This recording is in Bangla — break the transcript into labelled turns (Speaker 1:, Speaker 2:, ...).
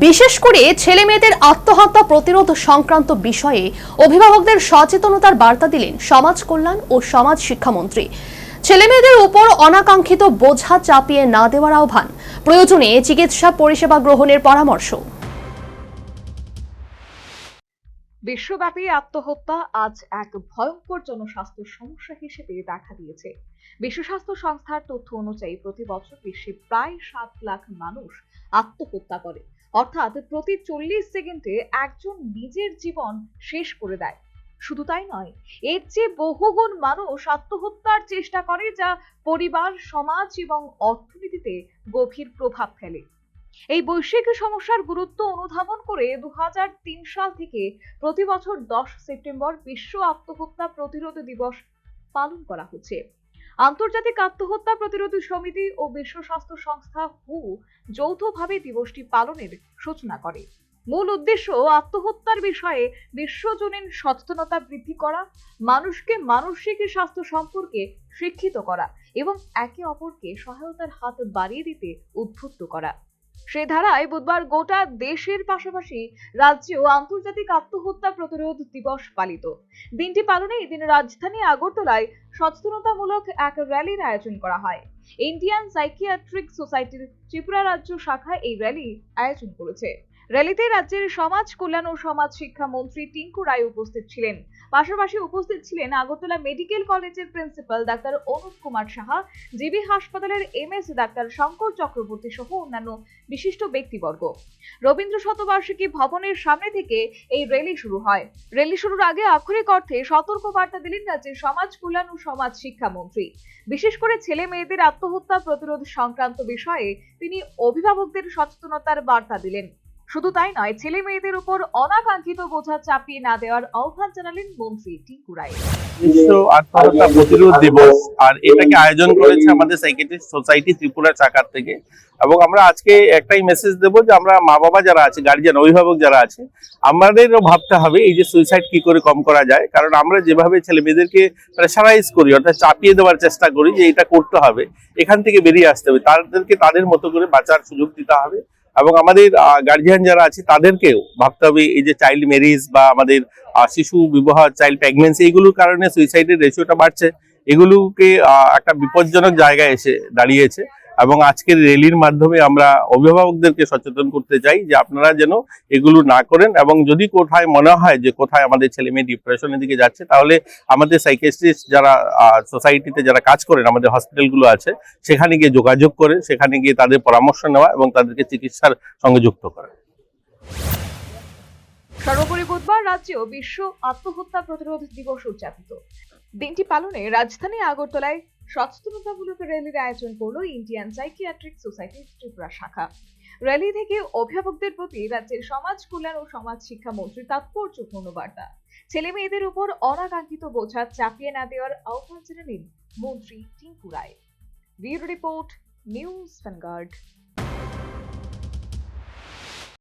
Speaker 1: বিশেষ করে ছেলে মেয়েদের আত্মহত্যা প্রতিরোধ সংক্রান্ত বিষয়ে অভিভাবকদের সচেতনতার বার্তা দিলেন সমাজ কল্যাণ ও সমাজ শিক্ষামন্ত্রী ছেলে মেয়েদের উপর অনাকাঙ্ক্ষিত বোঝা চাপিয়ে না দেওয়ার আহ্বান, প্রয়োজনে চিকিৎসা পরিষেবা গ্রহণের পরামর্শ।
Speaker 2: বিশ্বব্যাপী আত্মহত্যা আজ এক ভয়ঙ্কর জনস্বাস্থ্য সমস্যা হিসেবে দেখা দিয়েছে। বিশ্ব স্বাস্থ্য সংস্থার তথ্য অনুযায়ী প্রতি বছর বিশ্বে প্রায় সাত লাখ মানুষ আত্মহত্যা করে। অর্থাৎ প্রতি চল্লিশ সেকেন্ডে একজন নিজের জীবন শেষ করে দেয়। শুধু তাই নয়, এর চেয়ে বহুগুণ মানুষ আত্মহত্যার চেষ্টা করে যা পরিবার, সমাজ এবং অর্থনীতিতে গভীর প্রভাব ফেলে। এই বৈশ্বিক সমস্যার গুরুত্ব অনুধাবন করে দু হাজার তিন সাল থেকে প্রতি বছর দশ সেপ্টেম্বর বিশ্ব আত্মহত্যা প্রতিরোধ দিবস পালন করা হচ্ছে। আন্তর্জাতিক আত্মহত্যা প্রতিরোধ সমিতি ও বিশ্ব স্বাস্থ্য সংস্থা হু যৌথভাবে দিবসটি পালনের সূচনা করে। মূল উদ্দেশ্য আত্মহত্যার বিষয়ে বিশ্বজনীন সচেতনতা বৃদ্ধি করা, মানুষকে মানসিক স্বাস্থ্য সম্পর্কে শিক্ষিত করা এবং একে অপরকে সহায়তার হাত বাড়িয়ে দিতে উদ্বুদ্ধ করা। সে ধারায় বুধবার গোটা দেশের পাশাপাশি রাজ্যেও আন্তর্জাতিক আত্মহত্যা প্রতিরোধ দিবস পালিত। দিনটি পালনে এদিন রাজধানী আগরতলায় সচেতনতামূলক এক র্যালির আয়োজন করা হয়। ইন্ডিয়ান সাইকিয়াট্রিক সোসাইটির ত্রিপুরা রাজ্য শাখা এই র্যালি আয়োজন করেছে। র্যালিতে রাজ্যের সমাজ কল্যাণ ও সমাজ শিক্ষা মন্ত্রী টিঙ্কু রায় উপস্থিত ছিলেন। পাশাপাশি উপস্থিত ছিলেন আগরতলা মেডিকেল কলেজের principal doctor Anup Kumar Saha, GB হাসপাতালের এমএস ডাক্তার শঙ্কর চক্রবর্তী সহ অন্যান্য বিশিষ্ট ব্যক্তিবর্গ। রবীন্দ্র শতবার্ষিকী ভবনের সামনে থেকে এই র্যালি শুরু হয়। র্যালি শুরুর আগে আক্ষরিক অর্থে সতর্ক বার্তা দিলেন রাজ্যের সমাজ কল্যাণ ও সমাজ শিক্ষা মন্ত্রী। বিশেষ করে ছেলে মেয়েদের আত্মহত্যা প্রতিরোধ সংক্রান্ত বিষয়ে তিনি অভিভাবকদের সচেতনতার বার্তা দিলেন। শুধু তাই নয় ছেলে মেয়েদের উপর অনাকাঙ্ক্ষিত বোঝা চাপিয়ে না দেওয়ার আহ্বান জানালেন মন্ত্রী টিঙ্কু রায়
Speaker 3: বিশ্ব আত্মহত্যা প্রতিরোধ দিবস, আর এটাকে আয়োজন করেছে আমাদের সোসাইটি ত্রিপুরা থেকে। এবং আমরা আজকে একটাই মেসেজ দেবো যে আমরা মা বাবা যারা আছে গার্জিয়ান অভিভাবক যারা আছে, আমাদেরও ভাবতে হবে এই যে সুইসাইড কি করে কম করা যায়। কারণ আমরা যেভাবে ছেলে মেয়েদেরকে প্রেশারাইজ করি, অর্থাৎ চাপিয়ে দেওয়ার চেষ্টা করি যে এটা করতে হবে, এখান থেকে বেরিয়ে আসতে হবে। তাদেরকে তাদের মতো করে বাঁচার সুযোগ দিতে হবে। এবং আমাদের গার্জিয়ান যারা আছে তাদেরকেও ভাবতে হবে এই যে চাইল্ড ম্যারিজ বা আমাদের শিশু বিবাহ চাইল্ড প্রেগনেন্সি এগুলোর কারণে সুইসাইডের রেশিওটা বাড়ছে। এগুলোকে একটা বিপজ্জনক জায়গায় এসে দাঁড়িয়েছে। এবং আজকের র্যালির মাধ্যমে আমরা অভিভাবকদেরকে সচেতন করতে চাই যে আপনারা যেন এগুলো না করেন এবং যদি কোথায় মনে হয় যে কোথায় আমাদের ছেলে মেয়ে ডিপ্রেশনের দিকে যাচ্ছে, তাহলে আমাদের সাইকেস্ট্রিস্ট যারা সোসাইটিতে যারা কাজ করেন, আমাদের হসপিটালগুলো আছে, সেখানে গিয়ে যোগাযোগ করে, সেখানে গিয়ে তাদের পরামর্শ নেওয়া এবং তাদেরকে চিকিৎসার সঙ্গে যুক্ত করা।
Speaker 2: সর্বোপরি বুধবার রাজ্যেও বিশ্ব আত্মহত্যা প্রতিরোধ দিবস উদযাপিত। দিনটি পালনে রাজধানী আগরতলায় সচেতনতামূলক র্যালির আয়োজন করল ইন্ডিয়ান সাইকিয়াট্রিক সোসাইটির ত্রিপুরা শাখা। র্যালি থেকে অভিভাবকদের প্রতি রাজ্যের সমাজ কল্যাণ ও সমাজ শিক্ষা মন্ত্রীর তাৎপর্যপূর্ণ বার্তা। ছেলে মেয়েদের উপর অনাকাঙ্ক্ষিত বোঝা চাপিয়ে না দেওয়ার আহ্বান জানালেন মন্ত্রী Tinku Roy. Report, news Vanguard.